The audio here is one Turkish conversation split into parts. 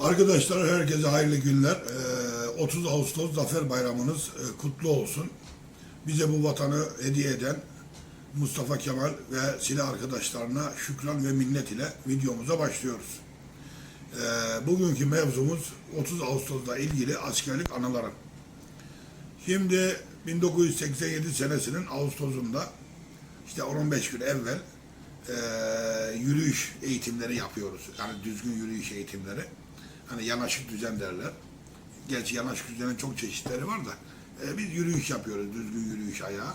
Arkadaşlar herkese hayırlı günler. Ee, 30 Ağustos Zafer Bayramınız e, kutlu olsun. Bize bu vatanı hediye eden Mustafa Kemal ve silah arkadaşlarına şükran ve minnet ile videomuza başlıyoruz. Ee, bugünkü mevzumuz 30 Ağustos'la ilgili askerlik anıları. Şimdi 1987 senesinin Ağustos'unda işte 10-15 gün evvel e, yürüyüş eğitimleri yapıyoruz. Yani düzgün yürüyüş eğitimleri. Hani yanaşık düzen derler. Gerçi yanaşık düzenin çok çeşitleri var da e, biz yürüyüş yapıyoruz. Düzgün yürüyüş ayağı.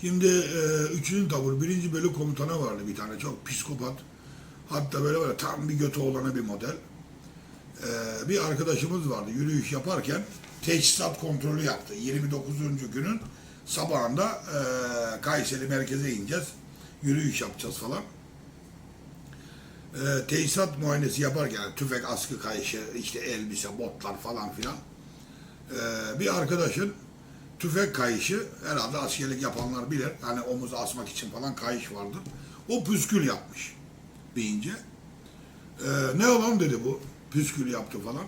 Şimdi e, 3. tabur 1. bölük komutanı vardı bir tane çok psikopat. Hatta böyle böyle tam bir götü olanı bir model. E, bir arkadaşımız vardı yürüyüş yaparken teçhizat kontrolü yaptı. 29. günün sabahında e, Kayseri merkeze ineceğiz. Yürüyüş yapacağız falan. E, tesisat muayenesi yaparken tüfek, askı kayışı, işte elbise, botlar falan filan. E, bir arkadaşın tüfek kayışı herhalde askerlik yapanlar bilir. Hani omuz asmak için falan kayış vardır. O püskül yapmış deyince. E, ne olan dedi bu. Püskül yaptı falan.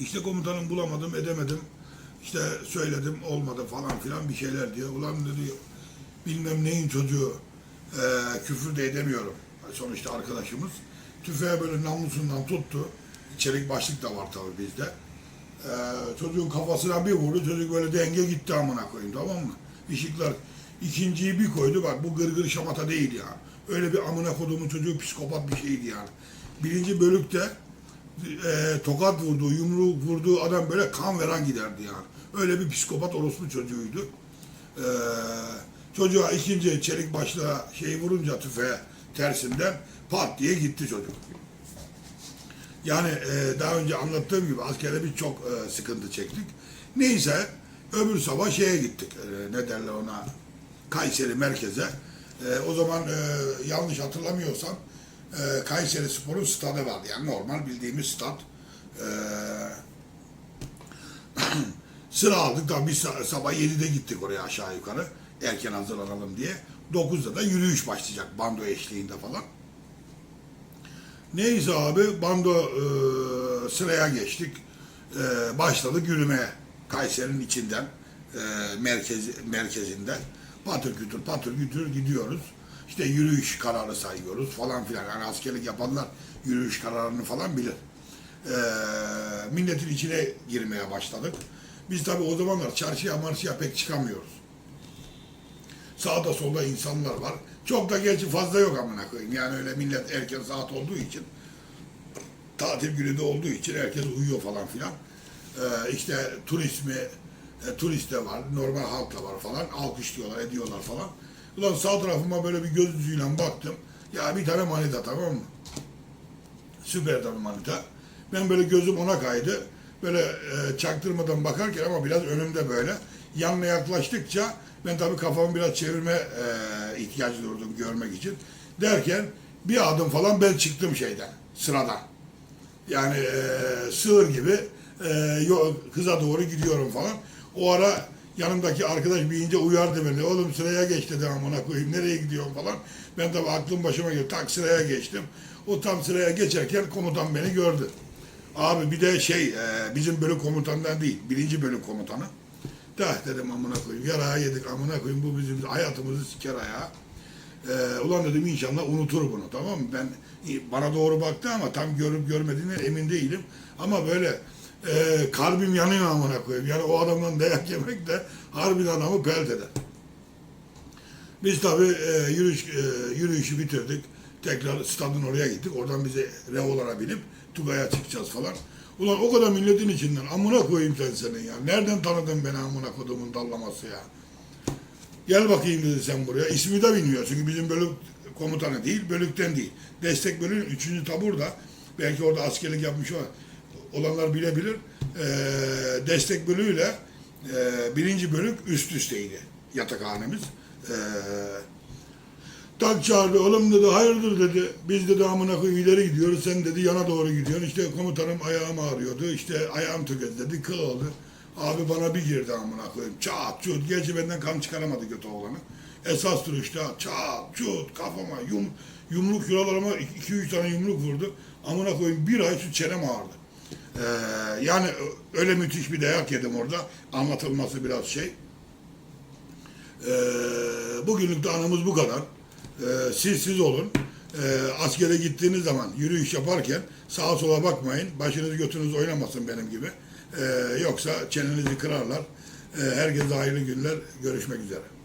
İşte komutanım bulamadım, edemedim. İşte söyledim, olmadı falan filan bir şeyler diyor. Ulan dedi, bilmem neyin çocuğu, e, küfür de edemiyorum. Sonuçta arkadaşımız. Tüfeğe böyle namlusundan tuttu. Çelik başlık da var tabii bizde. E, çocuğun kafasına bir vurdu, çocuk böyle denge gitti amına koyayım tamam mı? Işıklar ikinciyi bir koydu bak bu gırgır şamata değil ya. Öyle bir amına koduğumun çocuğu psikopat bir şeydi yani. Birinci bölükte e, tokat vurduğu, yumruğu vurduğu adam böyle kan veren giderdi yani. Öyle bir psikopat orospu çocuğuydu. E, çocuğa ikinci çelik başla şey vurunca tüfeğe tersinden pat diye gitti çocuk. Yani e, daha önce anlattığım gibi askerde biz çok e, sıkıntı çektik. Neyse öbür sabah şeye gittik. E, ne derler ona? Kayseri merkeze. E, o zaman e, yanlış hatırlamıyorsam e, Kayseri Spor'un stadı vardı. Yani normal bildiğimiz stat. E, sıra aldık. Tabii biz sa- sabah 7'de gittik oraya aşağı yukarı. Erken hazırlanalım diye. 9'da da yürüyüş başlayacak bando eşliğinde falan. Neyse abi bando e, sıraya geçtik. E, başladık yürümeye. Kayseri'nin içinden e, merkez, merkezinden patır kütür patır kütür gidiyoruz. İşte yürüyüş kararı sayıyoruz falan filan. Yani askerlik yapanlar yürüyüş kararını falan bilir. E, milletin içine girmeye başladık. Biz tabii o zamanlar çarşıya marşıya pek çıkamıyoruz. Sağda solda insanlar var. Çok da gerçi fazla yok amına koyayım. Yani öyle millet erken saat olduğu için tatil günü de olduğu için herkes uyuyor falan filan. Ee, işte turist mi, e, turist de var, normal halk da var falan. Alkışlıyorlar, ediyorlar falan. Ulan sağ tarafıma böyle bir göz ucuyla baktım. Ya bir tane manita tamam mı? Süper tabii manita. Ben böyle gözüm ona kaydı. Böyle e, çaktırmadan bakarken ama biraz önümde böyle. Yanına yaklaştıkça ben tabii kafamı biraz çevirme e, ihtiyacı durdum görmek için. Derken bir adım falan ben çıktım şeyden, sıradan. Yani e, sığır gibi e, kıza doğru gidiyorum falan. O ara yanımdaki arkadaş bir ince uyardı beni. Oğlum sıraya geç dedi amına koyayım. Nereye gidiyorsun falan. Ben tabii aklım başıma geldi. Tak sıraya geçtim. O tam sıraya geçerken komutan beni gördü. Abi bir de şey e, bizim bölük komutanından değil. Birinci bölük komutanı. Da dedim amına koyayım. Yarağı yedik amına koyayım. Bu bizim hayatımızı siker ayağı. Ee, ulan dedim inşallah unutur bunu tamam mı? Ben bana doğru baktı ama tam görüp görmediğine emin değilim. Ama böyle e, kalbim yanıyor amına koyayım. Yani o adamdan dayak yemek de harbiden adamı pelt eder. Biz tabii e, yürüyüş, e, yürüyüşü bitirdik. Tekrar stadın oraya gittik. Oradan bize Revolara binip Tugay'a çıkacağız falan. Ulan o kadar milletin içinden amına koyayım sen senin ya. Nereden tanıdın beni amına kodumun dallaması ya. Gel bakayım dedi sen buraya. İsmi de bilmiyor çünkü bizim bölük komutanı değil, bölükten değil. Destek bölüğün 3. taburda belki orada askerlik yapmış olan- olanlar bilebilir. Ee, destek bölüğüyle e, birinci bölük üst üsteydi yatakhanemiz. Ee, tak çağırdı oğlum dedi hayırdır dedi. Biz dedi amına koyayım ileri gidiyoruz sen dedi yana doğru gidiyorsun. İşte komutanım ayağım ağrıyordu. İşte ayağım tökezledi kıl oldu. Abi bana bir girdi amına koyayım. Çat çut. Gerçi benden kan çıkaramadı kötü oğlanı. Esas duruşta çat çut kafama yum Yumruk şuralarıma 2-3 tane yumruk vurdu. Amına koyayım bir ay şu çenem ağrıdı. Ee, yani öyle müthiş bir dayak yedim orada. Anlatılması biraz şey. Ee, bugünlük de anımız bu kadar. Ee, siz siz olun. Ee, askere gittiğiniz zaman yürüyüş yaparken sağa sola bakmayın. Başınız götünüz oynamasın benim gibi. Ee, yoksa çenenizi kırarlar. Ee, herkese hayırlı günler. Görüşmek üzere.